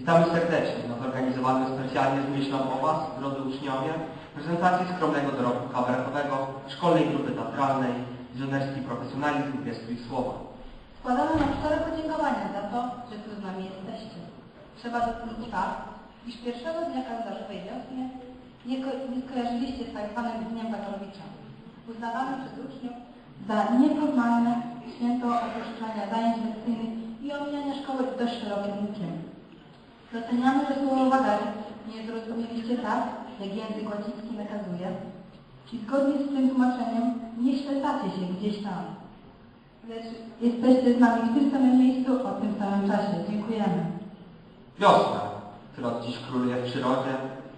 Witamy serdecznie na zorganizowanym specjalnie z myślą o Was, drodzy uczniowie, prezentacji skromnego dorobku kabaretowego szkolnej grupy teatralnej Wizjonerski Profesjonalizm Gestu i Słowa. Składamy Wam szczere podziękowania za to, że tu z nami jesteście. Trzeba docenić fakt, iż pierwszego dnia kalendarzowej wiosny nie, ko- nie skojarzyliście z tak zwanym Dniem Batorowicza. Uznawany przez uczniów za nieformalne święto opuszczania zajęć lekcyjnych i omijania szkoły dość szerokim łukiem. Doceniamy, że słowo wagary nie zrozumieliście tak, jak język łaciński nakazuje i zgodnie z tym tłumaczeniem nie ślecacie się gdzieś tam. Lecz jesteście z nami w tym samym miejscu o tym samym czasie. Dziękujemy. Wiosna, która dziś króluje w przyrodzie,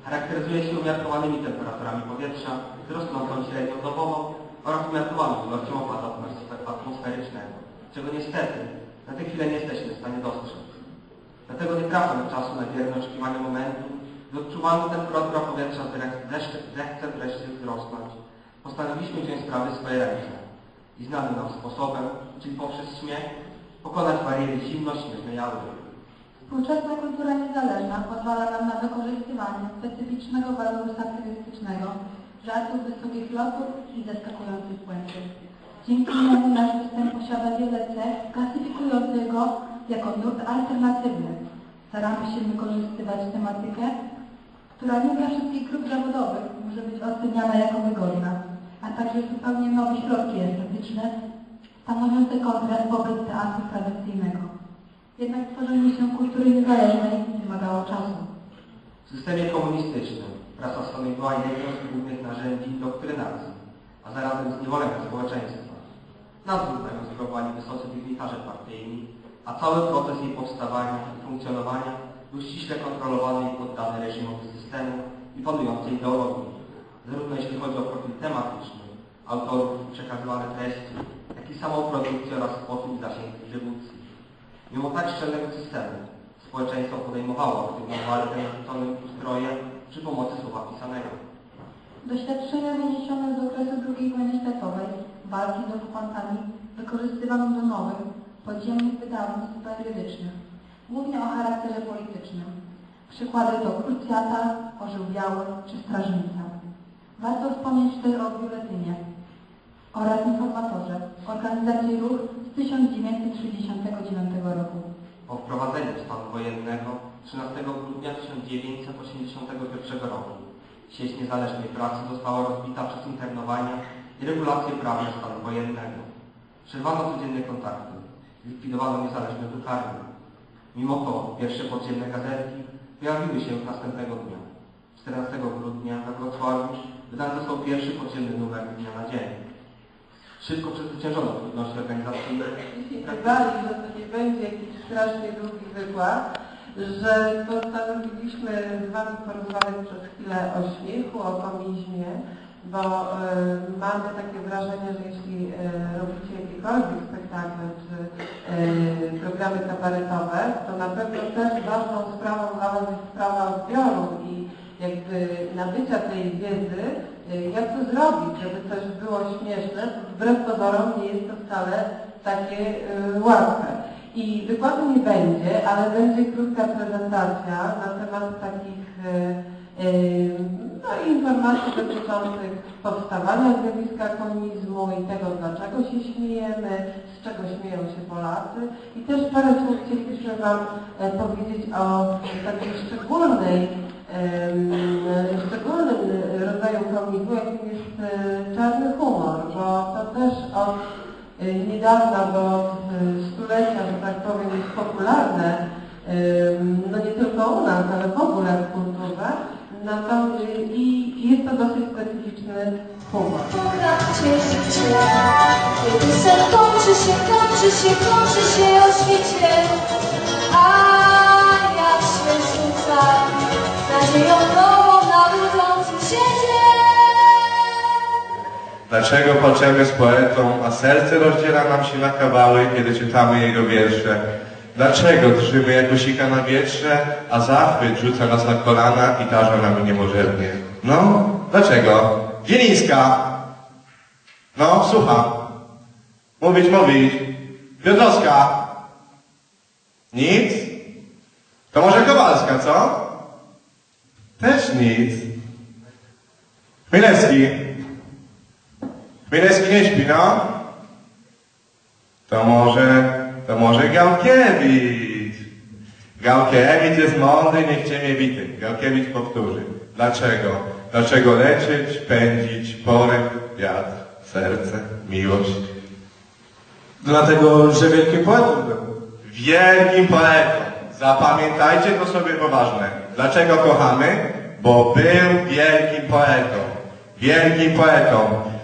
charakteryzuje się umiarkowanymi temperaturami powietrza, z rosnącą średnią dobową oraz umiarkowaną ilością atmosfer- atmosferycznego, czego niestety na tę chwilę nie jesteśmy w stanie dostrzec. Dlatego nie trafmy czasu na bierne oczekiwanie momentu, gdy odczuwalna temperatura powietrza zre- zechce wreszcie wzrosnąć. Postanowiliśmy wziąć sprawy w swoje ręce i znanym nam sposobem, czyli poprzez śmiech, pokonać bariery zimno-śmiesznej aury. Współczesna kultura niezależna pozwala nam na wykorzystywanie specyficznego waloru satyrystycznego, żartów wysokich lotów i zaskakujących puentów. Dzięki niemu nasz występ posiada wiele cech klasyfikujących go jako nurt alternatywny. Staramy się wykorzystywać tematykę, która nie dla wszystkich grup zawodowych może być oceniana jako wygodna, a także zupełnie nowe środki estetyczne stanowiące kontrast wobec teatru tradycyjnego. Jednak tworzenie się kultury niezależnej wymagało czasu. W systemie komunistycznym prasa stanowiła jedno z głównych narzędzi doktrynacji, a zarazem zniewolenia społeczeństwa. Nadzór sprawowali wysocy dziennikarze partyjni, a cały proces jej powstawania i funkcjonowania był ściśle kontrolowany i poddany reżimowi systemu i panującej ideologii, zarówno jeśli chodzi o profil tematyczny, autorów i przekazywane treści, jak i samą produkcję oraz sposób i zasięg dystrybucji. Mimo tak szczelnego systemu, społeczeństwo podejmowało aktywną walkę z narzuconym ustrojem przy pomocy słowa pisanego. Doświadczenia wyniesione z okresu II wojny światowej, walki z okupantami, wykorzystywano do nowych, podziemnych wydawnictw periodycznych, głównie o charakterze politycznym. Przykłady to Krucjata, Orzeł Biały czy Strażnica. Warto wspomnieć też o biuletynie oraz informatorze, organizacji ruch z 1969 roku. Po wprowadzeniu stanu wojennego 13 grudnia 1981 roku sieć niezależnej pracy została rozbita przez internowania i regulacje prawne stanu wojennego. Przerwano codzienne kontakty, zlikwidowano niezależne drukarnie. Mimo to pierwsze podziemne gazetki pojawiły się następnego dnia. 14 grudnia we Wrocławiu wydany został pierwszy podziemny numer dnia na dzień. Szybko przezwyciężono trudności organizacyjne Jeśli się bali, że to nie będzie jakiś strasznie długi wykład, że postanowiliśmy z Wami porozmawiać przez chwilę o śmiechu, o komizmie, bo e, mamy takie wrażenie, że jeśli e, robicie jakiekolwiek spektakle czy programy kabaretowe, to na pewno też ważną sprawą dla Was jest sprawa odbioru i jakby nabycia tej wiedzy, e, jak to zrobić, żeby coś było śmieszne, wbrew pozorom nie jest to wcale takie e, łatwe. I wykładu nie będzie, ale będzie krótka prezentacja na temat takich e, no, informacji dotyczących powstawania zjawiska komizmu i tego, dlaczego się śmiejemy, z czego śmieją się Polacy. I też parę słów chcielibyśmy Wam e, powiedzieć o takiej szczególnej, szczególnym rodzaju komizmu, jakim jest e, czarny humor, bo to też od e, niedawna, bo od stulecia, że tak powiem, jest popularne, no nie tylko u nas, ale w ogóle w kulturze, natomiast i jest to dosyć specyficzny humor. Pora cieszyć się, kiedy sen kończy się, kończy się, kończy się o świcie, a nadzieją nową na budzącym się. Dlaczego płaczemy z poetą, a serce rozdziela nam się na kawały, kiedy czytamy jego wiersze? Dlaczego drżymy jak osika na wietrze, a zachwyt rzuca nas na kolana i tarza nam niemożernie? No, dlaczego? Zielińska! No, słucham. Mówić, mówić. Piotrowska! Nic? To może Kowalska, co? Też nic. Chmielewski. Chmielewski nie śpi, no? To może, może Gałkiewicz. Gałkiewicz jest mądry, niech cię nie bity. Gałkiewicz powtórzy. Dlaczego? Dlaczego leczyć, pędzić, poręb, wiatr, serce, miłość? Dlatego, że wielkim poetą był. Wielkim poetą. Zapamiętajcie to sobie poważne. Dlaczego kochamy? Bo był wielkim poetą. Wielkim poetą.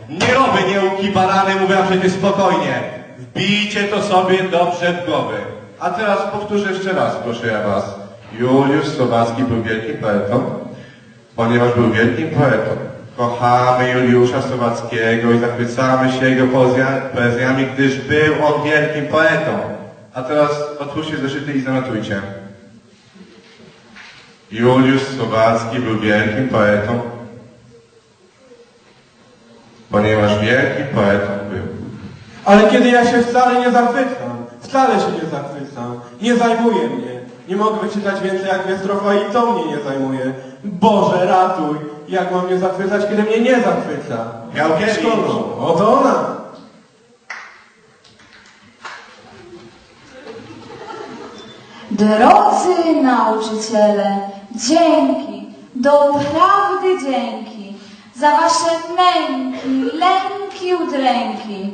Nie robię nieuki barany, mówię przecież spokojnie. Wbijcie to sobie dobrze w głowy. A teraz powtórzę jeszcze raz, proszę ja was. Juliusz Słowacki był wielkim poetą, ponieważ był wielkim poetą. Kochamy Juliusza Słowackiego i zachwycamy się jego poezja- poezjami, gdyż był on wielkim poetą. A teraz otwórzcie zeszyty i zanotujcie. Juliusz Słowacki był wielkim poetą, ponieważ wielkim poetą. Ale kiedy ja się wcale nie zachwycam, wcale się nie zachwycam, nie zajmuje mnie. Nie mogę wyczytać więcej jak dwie i to mnie nie zajmuje. Boże, ratuj! Jak mam mnie zachwycać, kiedy mnie nie zachwyca? Gałkiewicz. Szkoda. Oto ona! Drodzy nauczyciele, dzięki, doprawdy dzięki za wasze męki, lęki, udręki,